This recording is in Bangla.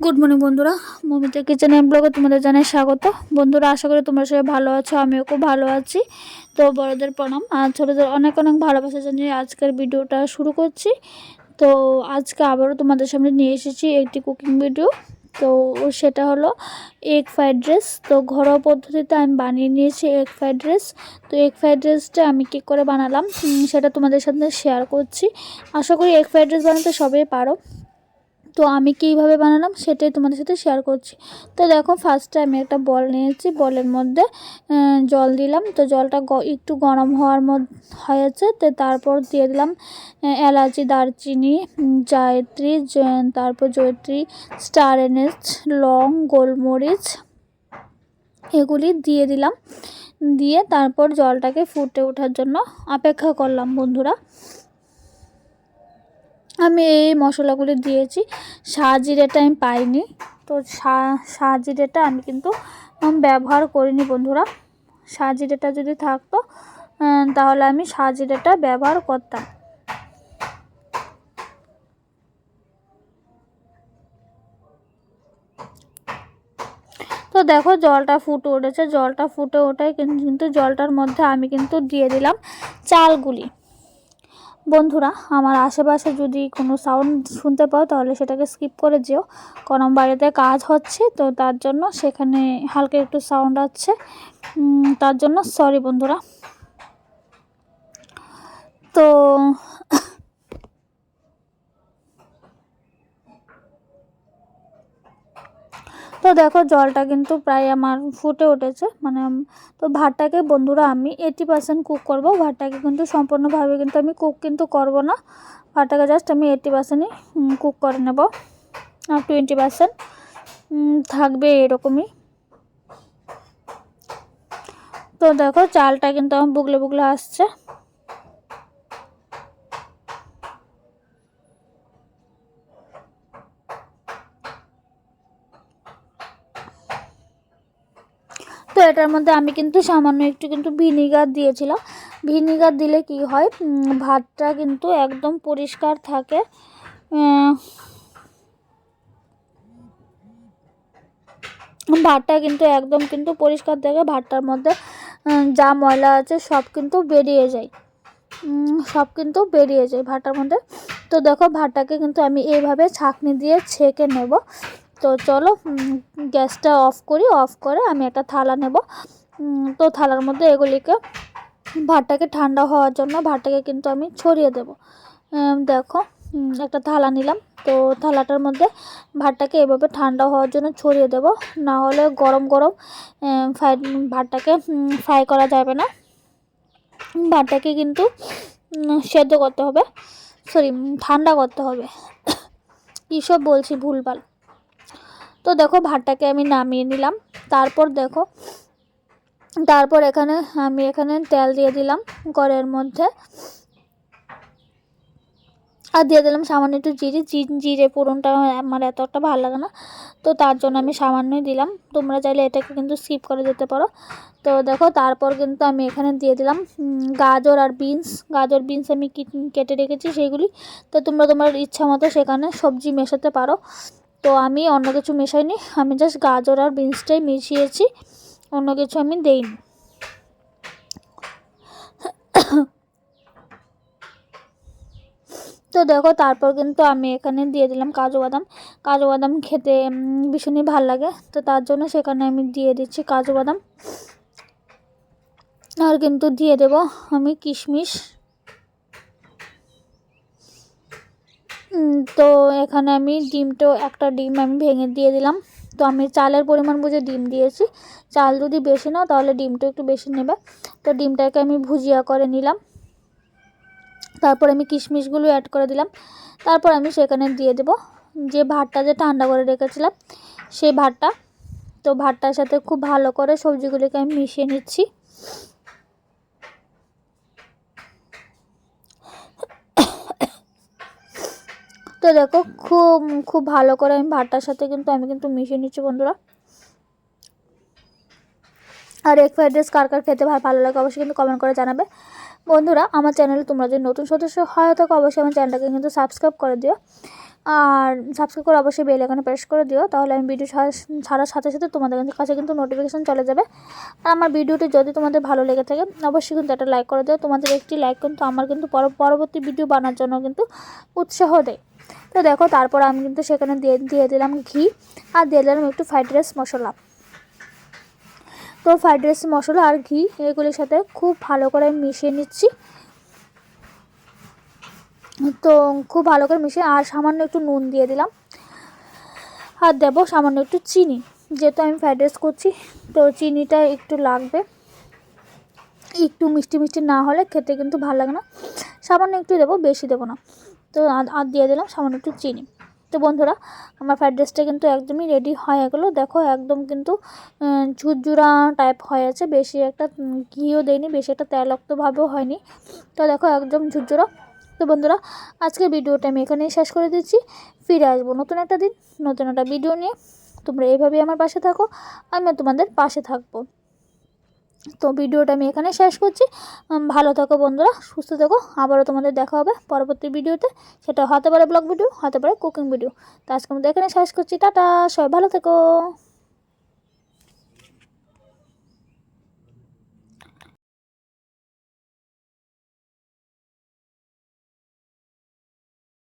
গুড মর্নিং বন্ধুরা। মমিতা কিচেন এম ব্লগে তোমাদের জানাই স্বাগত। বন্ধুরা, আশা করি তোমরা সবাই ভালো আছো, আমিও খুব ভালো আছি। তো বড়দের প্রণাম আর ছোটোদের অনেক অনেক ভালোবাসা জানিয়ে আজকের ভিডিওটা শুরু করছি। তো আজকে আবারও তোমাদের সামনে নিয়ে এসেছি একটি কুকিং ভিডিও তো সেটা হলো এগ ফ্রাইড রাইস তো ঘরোয়া পদ্ধতিতে আমি বানিয়ে নিয়েছি এগ ফ্রাইড রাইস তো এগ ফ্রাইড রাইসটা আমি কী করে বানালাম সেটা তোমাদের সাথে শেয়ার করছি। আশা করি এগ ফ্রাইড রাইস বানাতে সবাই পারো। তো আমি কীভাবে বানালাম সেটাই তোমাদের সাথে শেয়ার করছি। তো দেখো ফার্স্টে আমি একটা বল নিয়েছি, বলের মধ্যে জল দিলাম। তো জলটা একটু গরম হওয়ার মধ্যে হয়েছে। তো তারপর দিয়ে দিলাম এলাচি, দারচিনি জায়ত্রী তারপর জয়ত্রী স্টার এনেস লং, গোলমরিচ, এগুলি দিয়ে দিলাম। দিয়ে তারপর জলটাকে ফুটে ওঠার জন্য অপেক্ষা করলাম বন্ধুরা। আমি এই মশলাগুলি দিয়েছি। সাজিরেটা আমি পাইনি। তো সাজিরেটা আমি কিন্তু ব্যবহার করিনি বন্ধুরা। সাজিরেটা যদি থাকতো তাহলে আমি সাজিরেটা ব্যবহার করতাম। তো দেখো জলটা ফুটে উঠেছে। জলটা ফুটে ওঠায় কিন- কিন্তু জলটার মধ্যে আমি কিন্তু দিয়ে দিলাম চালগুলি। বন্ধুরা, আমার আশেপাশে যদি কোনো সাউন্ড শুনতে পাও, তাহলে সেটাকে স্কিপ করে যেও। কারণ বাড়িতে কাজ হচ্ছে, তো তার জন্য সেখানে হালকা একটু সাউন্ড আছে। তার জন্য সরি বন্ধুরা। তো তো দেখো জলটা কিন্তু প্রায় আমার ফুটে উঠেছে। মানে তো ভাতটাকে বন্ধুরা আমি এইটি পার্সেন্ট কুক করব। ভাতটাকে কিন্তু সম্পূর্ণভাবে কিন্তু আমি কুক কিন্তু করব না। ভাতটাকে জাস্ট আমি এইটি পার্সেন্টই কুক করে নেব। আর টোয়েন্টি পার্সেন্ট থাকবে এরকমই। তো দেখো চালটা কিন্তু আমার বুগলে বুগলে আসছে। তো এটার মধ্যে আমি কিন্তু সামান্য একটু কিন্তু ভিনিগার দিয়েছিলাম। ভিনিগার দিলে কি হয় ভাতটা কিন্তু একদম পরিষ্কার থাকে। ভাতটা কিন্তু একদম কিন্তু পরিষ্কার থাকে, ভাতটার মধ্যে যা ময়লা আছে সব কিন্তু বেরিয়ে যায়। সব কিন্তু বেরিয়ে যায় ভাতটার মধ্যে। তো দেখো ভাতটাকে কিন্তু আমি এইভাবে ছাঁকনি দিয়ে ছেঁকে নেব। তো চলো গ্যাসটা অফ করি, অফ করে আমি একটা থালা নেব। তো থালার মধ্যে এগুলিকে, ভাতটাকে ঠান্ডা হওয়ার জন্য ভাতটাকে কিন্তু আমি ছড়িয়ে দেব। দেখো একটা থালা নিলাম। তো থালাটার মধ্যে ভাতটাকে এভাবে ঠান্ডা হওয়ার জন্য ছড়িয়ে দেব। না হলে গরম গরম ফ্রাই, ভাতটাকে ফ্রাই করা যাবে না। ভাতটাকে কিন্তু সেদ্ধ করতে হবে। সরি ঠান্ডা করতে হবে। কী সব বলছি ভুলভাল। তো দেখো ভাতটাকে আমি নামিয়ে নিলাম। তারপর দেখো, তারপর এখানে আমি এখানে তেল দিয়ে দিলাম কড়াইয়ের মধ্যে। আর দিয়ে দিলাম সামান্য একটু জিরে। জিরে পুরনটা আমার এত একটা ভালো লাগে না, তো তার জন্য আমি সামান্যই দিলাম। তোমরা চাইলে এটাকে কিন্তু স্কিপ করে দিতে পারো। তো দেখো, তারপর কিন্তু আমি এখানে দিয়ে দিলাম গাজর আর বিনস গাজর বিনস আমি কেটে রেখেছি সেইগুলি তো তোমরা তোমার ইচ্ছা মতো সেখানে সবজি মেশাতে পারো। তো আমি অন্য কিছু মেশাইনি, আমি জাস্ট গাজর আর বিনসটাই মিশিয়েছি, অন্য কিছু আমি দেইনি। তো দেখো তারপর কিন্তু আমি এখানে দিয়ে দিলাম কাজু বাদাম। কাজু বাদাম খেতে ভীষণই ভালো লাগে, তো তার জন্য সেখানে আমি দিয়ে দিচ্ছি কাজু বাদাম। আর কিন্তু দিয়ে দেব আমি কিশমিশ। তো এখানে আমি ডিমটাও একটা ডিম আমি ভেঙে দিয়ে দিলাম। তো আমি চালের পরিমাণ বুঝে ডিম দিয়েছি। চাল যদি বেশি নাও, তাহলে ডিমটা একটু বেশি নেবে। তো ডিমটাকে আমি ভুজিয়া করে নিলাম। তারপর আমি কিশমিশগুলো অ্যাড করে দিলাম। তারপর আমি সেখানে দিয়ে দেব যে ভাতটা যে ঠান্ডা করে রেখেছিলাম, সেই ভাতটা। তো ভাতটার সাথে খুব ভালো করে সবজিগুলিকে আমি মিশিয়ে নিচ্ছি। তো দেখো, খুব খুব ভালো করে আমি ভাতটার সাথে কিন্তু আমি কিন্তু মিশিয়ে নিচ্ছি, বন্ধুরা। আর এগ ফ্রাইড রাইস কার কার খেতে ভালো ভালো লাগে অবশ্যই কিন্তু কমেন্ট করে জানাবে। বন্ধুরা, আমার চ্যানেলে তোমরা যদি নতুন সদস্য হয় থাকো, অবশ্যই আমার চ্যানেলটাকে কিন্তু সাবস্ক্রাইব করে দিও। আর সাবস্ক্রাইব করে অবশ্যই বেল এখানে প্রেস করে দিও, তাহলে আমি ভিডিও ছাড়া- ছাড়ার সাথে সাথে তোমাদের কাছে কিন্তু নোটিফিকেশান চলে যাবে। আর আমার ভিডিওটি যদি তোমাদের ভালো লেগে থাকে, অবশ্যই কিন্তু একটা লাইক করে দিও। তোমাদের একটি লাইক কিন্তু আমার কিন্তু পর- পরবর্তী ভিডিও বানার জন্য কিন্তু উৎসাহ দেয়। তো দেখো, তারপর আমি কিন্তু সেখানে দিয়ে দিয়ে দিলাম ঘি, আর দিয়ে দিলাম একটু ফ্রাইড রাইস মশলা। তো ফ্রাইড রাইস মশলা আর ঘি, এগুলির সাথে খুব ভালো করে মিশিয়ে নিচ্ছি। তো খুব ভালো করে মিশিয়ে, আর সামান্য একটু নুন দিয়ে দিলাম। আর দেবো সামান্য একটু চিনি। যেহেতু আমি ফ্রাইড রাইস করছি, তো চিনিটা একটু লাগবে। একটু মিষ্টি মিষ্টি না হলে খেতে কিন্তু ভালো লাগে না। সামান্য একটু দেবো, বেশি দেবো না। তো আর- দিয়ে দিলাম সামান্য একটু চিনি। তো বন্ধুরা, আমার ফ্রাইড রাইসটা কিন্তু একদমই রেডি হয়ে গেলো। দেখো, একদম কিন্তু ঝুরঝুরা টাইপ হয়ে আছে। বেশি একটা ঘিও দেয়নি বেশি একটা তেলক্তভাবেও হয়নি। তো দেখো, একদম ঝুরঝুরা। তো বন্ধুরা, আজকের ভিডিওটা আমি এখানেই শেষ করে দিচ্ছি। ফিরে আসব নতুন একটা দিন, নতুন একটা ভিডিও নিয়ে। তোমরা এইভাবেই আমার পাশে থাকো, আমিও তোমাদের পাশে থাকব। তো ভিডিওটা আমি এখানে শেষ করছি। ভালো থাকো বন্ধুরা, সুস্থ থাকো। আবারও তোমাদের দেখা হবে পরবর্তী ভিডিওতে। সেটা হতে পারে ব্লগ ভিডিও, হতে পারে কুকিং ভিডিও। তো আজকে আমাদের এখানে শেষ করছি। টাটা, সবাই ভালো থেকো।